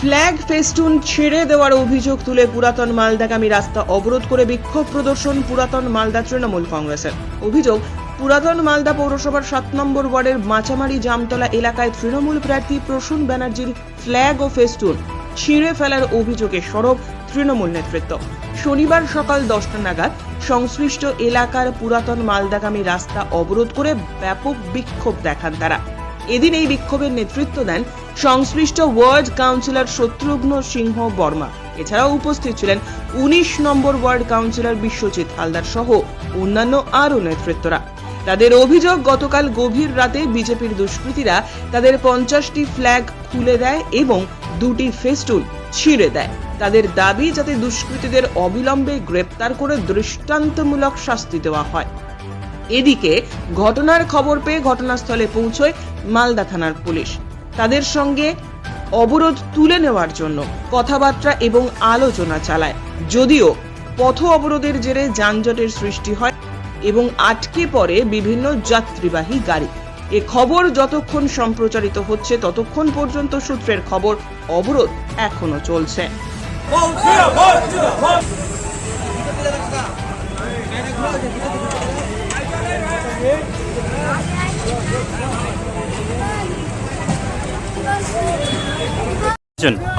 Flag festoon ছেড়ে দেওয়ার অভিযোগ তুলে পুরাতন মালদাগামী রাস্তা অবরোধ করে বিক্ষোভ প্রদর্শন পুরাতন মালদা তৃণমূল কংগ্রেসের। অভিযোগ, পুরাতন মালদা পৌরসভার সাত নম্বর ওয়ার্ডের মাচামারি জামতলা এলাকায় তৃণমূল প্রার্থী প্রসূন ব্যানার্জির ফ্ল্যাগ ও ফেস্টুন ছিঁড়ে ফেলার অভিযোগে সরব তৃণমূল নেতৃত্ব। শনিবার সকাল দশটা নাগাদ সংশ্লিষ্ট এলাকার পুরাতন মালদাগামী রাস্তা অবরোধ করে ব্যাপক বিক্ষোভ দেখান তারা। এদিন এই বিক্ষোভের নেতৃত্ব দেন সংশ্লিষ্ট ওয়ার্ড কাউন্সিলর শত্রুঘ্ন সিংহ বর্মা। এছাড়াও উপস্থিত ছিলেন উনিশ নম্বর ওয়ার্ড কাউন্সিলর বিশ্বজিৎ হালদার সহ অন্যান্য আরও নেতৃত্বরা। তাদের অভিযোগ, গতকাল গভীর রাতে বিজেপির দুষ্কৃতীরা তাদের পঞ্চাশটি ফ্ল্যাগ খুলে দেয় এবং দুটি ফেস্টুন ছিঁড়ে দেয়। তাদের দাবি, যাতে দুষ্কৃতীদের অবিলম্বে গ্রেপ্তার করে দৃষ্টান্তমূলক শাস্তি দেওয়া হয়। এদিকে ঘটনার খবর পেয়ে ঘটনাস্থলে পৌঁছয় মালদা থানার পুলিশ। তাদের সঙ্গে অবরোধ তুলে নেওয়ার জন্য কথাবার্তা এবং আলোচনা চালায়। যদিও পথ অবরোধের জেরে যানজটের সৃষ্টি হয় এবং আটকে পড়ে বিভিন্ন যাত্রীবাহী গাড়ি। এ খবর যতক্ষণ সম্প্রচারিত হচ্ছে, ততক্ষণ পর্যন্ত সূত্রের খবর, অবরোধ এখনও চলছে?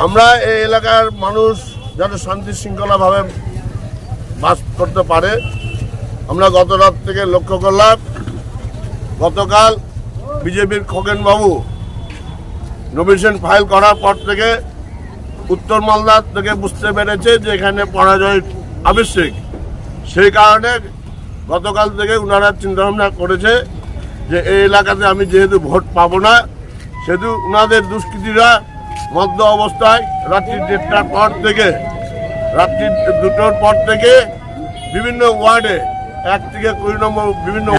আমরা এই এলাকার মানুষ যাতে শান্তি শৃঙ্খলাভাবে বাস করতে পারে। আমরা গত রাত থেকে লক্ষ্য করলাম, গতকাল বিজেপির খোকেনবাবু নমিনেশন ফাইল করার পর থেকে উত্তর মালদা থেকে বুঝতে পেরেছে যে এখানে পরাজয় আবশ্যিক। সেই কারণে গতকাল থেকে ওনারা চিন্তাভাবনা করেছে যে এই এলাকাতে আমি যেহেতু ভোট পাবো না সেহেতু ওনাদের দুষ্কৃতীরা মধ্য অবস্থায় রাত্রি দেড়টার পর থেকে, রাত্রি দুটোর পর থেকে বিভিন্ন ওয়ার্ডে, এক থেকে কুড়ি নম্বর বিভিন্ন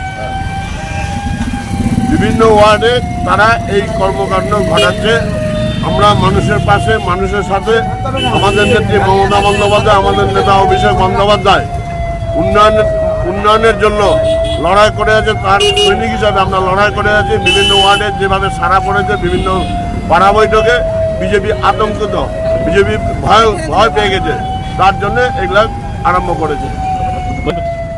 বিভিন্ন ওয়ার্ডে তারা এই কর্মকাণ্ড ঘটাচ্ছে। আমরা মানুষের পাশে, মানুষের সাথে, আমাদের নেত্রী মমতা বন্দ্যোপাধ্যায়, আমাদের নেতা অভিষেক বন্দ্যোপাধ্যায়, উন্নয়নের উন্নয়নের জন্য লড়াই করে আছে তার সৈনিক হিসাবে আমরা লড়াই করে আছি। বিভিন্ন ওয়ার্ডে যেভাবে সারা পড়েছে বিভিন্ন পাড়া বৈঠকে বিজেপি আতঙ্কিত বিজেপি ভয় ভয় পেয়ে গেছে। তার জন্য এগুলা আরম্ভ করেছে।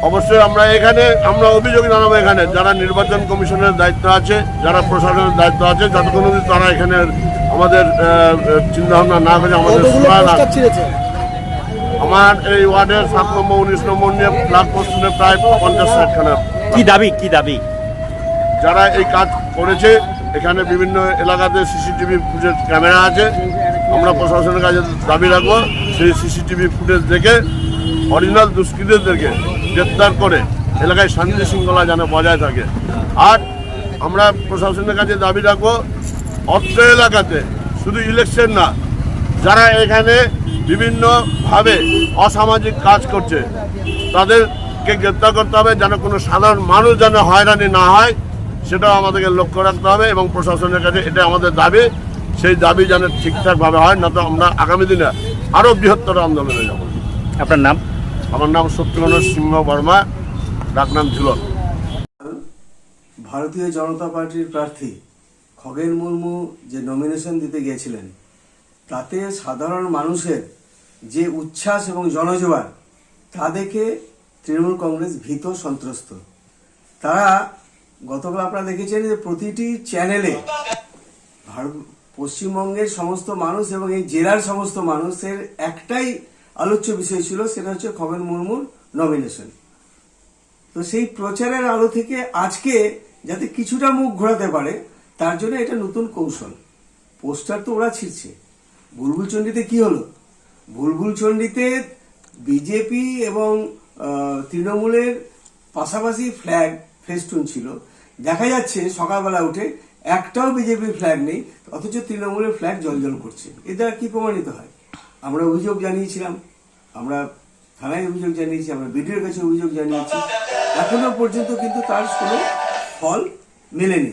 অবশ্যই আমরা এখানে আমরা অভিযোগ জানাব এখানে যারা নির্বাচন কমিশনের দায়িত্ব আছে যারা প্রশাসনের দায়িত্ব আছে যতক্ষণ তারা এখানে আমাদের চিন্তা ভাবনা না করে আমাদের আমার এই ওয়ার্ডের সাত নম্বর উনিশ নম্বর নিয়ে ফ্ল্যাগ পোস্টে প্রায় পঞ্চাশ ষাটখানা কি দাবি কি দাবি? যারা এই কাজ করেছে এখানে বিভিন্ন এলাকাতে সিসিটিভি ফুটেজ ক্যামেরা আছে। আমরা প্রশাসনের কাছে দাবি রাখব সেই সিসিটিভি ফুটেজ দেখে অরিজিনাল দুষ্কৃতীদেরকে গ্রেপ্তার করে এলাকায় শান্তি শৃঙ্খলা যেন বজায় থাকে। আর আমরা প্রশাসনের কাছে দাবি রাখব অত্র এলাকাতে শুধু ইলেকশন না যারা এখানে বিভিন্নভাবে অসামাজিক কাজ করছে। তাদেরকে গ্রেপ্তার করতে হবে যেন কোনো সাধারণ মানুষ যেন হয়রানি না হয় সেটাও আমাদেরকে লক্ষ্য রাখতে হবে এবং প্রশাসনের কাছে এটা আমাদের দাবি। সেই দাবি যেন ঠিকঠাকভাবে হয় না তো আমরা আগামী দিনে আরও বৃহত্তর আন্দোলনে যাব। আপনার নাম? আমার নাম সত্যঘন সিংহ বর্মা ডাকনাম ঝুলন। ভারতীয় জনতা পার্টির প্রার্থী খগেন মুর্মু যে নমিনেশন দিতে গিয়েছিলেন তাতে সাধারণ মানুষের যে উচ্ছ্বাস এবং জনজোয়ার, তা দেখে তৃণমূল কংগ্রেস ভীত সন্ত্রস্ত। তারা গতকাল আপনারা দেখেছেন যে প্রতিটি চ্যানেলে ভারত, পশ্চিমবঙ্গের সমস্ত মানুষ এবং এই জেলার সমস্ত মানুষের একটাই আলোচ্য বিষয় ছিল, সেটা হচ্ছে খগেন মুর্মুর নমিনেশন তো সেই প্রচারের আলো থেকে আজকে যাতে কিছুটা মুখ ঘোরাতে পারে, তার জন্য এটা নতুন কৌশল। পোস্টার তো ওরা ছিঁড়ছে। বুলবুল কি হলো? বুলবুল চণ্ডীতে বিজেপি এবং তৃণমূলের পাশাপাশি ফ্ল্যাগ ফেস্টুন ছিল। দেখা যাচ্ছে সকালবেলা উঠে একটাও বিজেপির ফ্ল্যাগ নেই, অথচ তৃণমূলের ফ্ল্যাগ জলজল করছে। এ দ্বারা কি প্রমাণিত হয়? আমরা অভিযোগ জানিয়েছিলাম, আমরা থানায় অভিযোগ জানিয়েছি, আমরা বিডিওর কাছে অভিযোগ জানিয়েছি। এখনও পর্যন্ত কিন্তু তার কোনো ফল মেলেনি।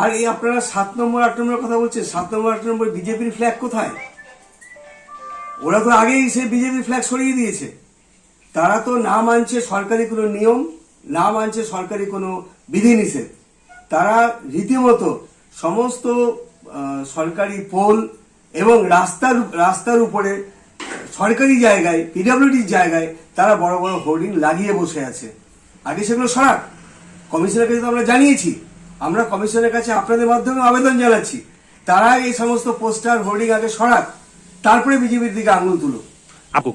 আর এই আপনারা সাত নম্বর, আট নম্বরের কথা বলছেন, সাত নম্বর, আট নম্বর বিজেপির ফ্ল্যাগ কোথায়? ওরা তো আগেই সে বিজেপি ফ্ল্যাগ সরিয়ে দিয়েছে। তারা তো না মানছে সরকারি কোনো নিয়ম, না মানছে সরকারি কোনো বিধিনিষেধ। তারা রীতিমতো সমস্ত সরকারি পোল এবং রাস্তার রাস্তার উপরে, সরকারি জায়গায় পিডব্লিউডির জায়গায় তারা বড় বড় হোর্ডিং লাগিয়ে বসে আছে। আগে সেগুলো সরাক। কমিশনের কাছে তো আমরা জানিয়েছি। আমরা কমিশনের কাছে আপনাদের মাধ্যমে আবেদন জানাচ্ছি। তারা এই সমস্ত পোস্টার হোর্ডিং আগে সরাক। তারপরে বিজেপির দিকে আঙুল তুলো। আপু।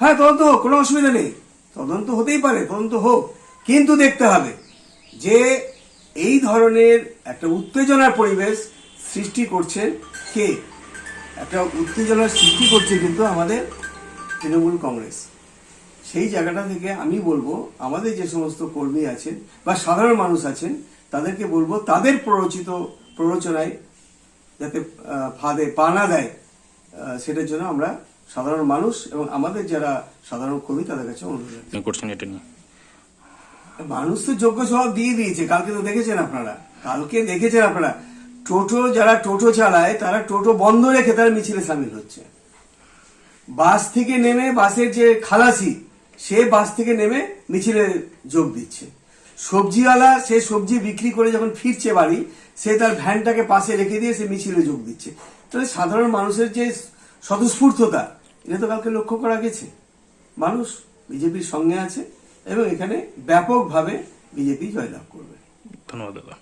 হ্যাঁ তদন্ত হোক কোনো অসুবিধা নেই। তদন্ত হতেই পারে তদন্ত হোক। কিন্তু দেখতে হবে যে এই ধরনের একটা উত্তেজনার পরিবেশ সৃষ্টি করছে কে? একটা উত্তেজনার সৃষ্টি করছে কিন্তু আমাদের তৃণমূল কংগ্রেস। সেই জায়গাটা থেকে আমি বলব আমাদের যে সমস্ত কর্মী আছেন বা সাধারণ মানুষ আছেন তাদেরকে বলব তাদের প্ররোচিত প্ররোচনায় যাতে ফাঁদে পা না দেয়। সেটার জন্য আমরা সাধারণ মানুষ এবং আমাদের যারা সাধারণ কবি তাদের কাছে অনুরোধ করছেন এটা নিয়ে। মানুষ তো যোগ্য জবাব দিয়ে দিয়েছে কালকে তো দেখেছেন আপনারা। কালকে দেখেছেন আপনারা। টোটো যারা টোটো চালায় তারা টোটো বন্ধ রেখে তারা মিছিলে সামিল হচ্ছে। বাস থেকে নেমে বাসের যে খালাসি সে বাস থেকে নেমে মিছিলে যোগ দিচ্ছে। সবজিওয়ালা সে সবজি বিক্রি করে যখন ফিরছে বাড়ি, সে তার ভ্যানটাকে পাশে রেখে দিয়ে সে মিছিলে যোগ দিচ্ছে। তাহলে সাধারণ মানুষের যে স্বতঃস্ফূর্ততা, এটা তো কালকে লক্ষ্য করা গেছে। মানুষ বিজেপির সঙ্গে আছে এবং এখানে ব্যাপকভাবে বিজেপি জয়লাভ করবে। ধন্যবাদ দাদা।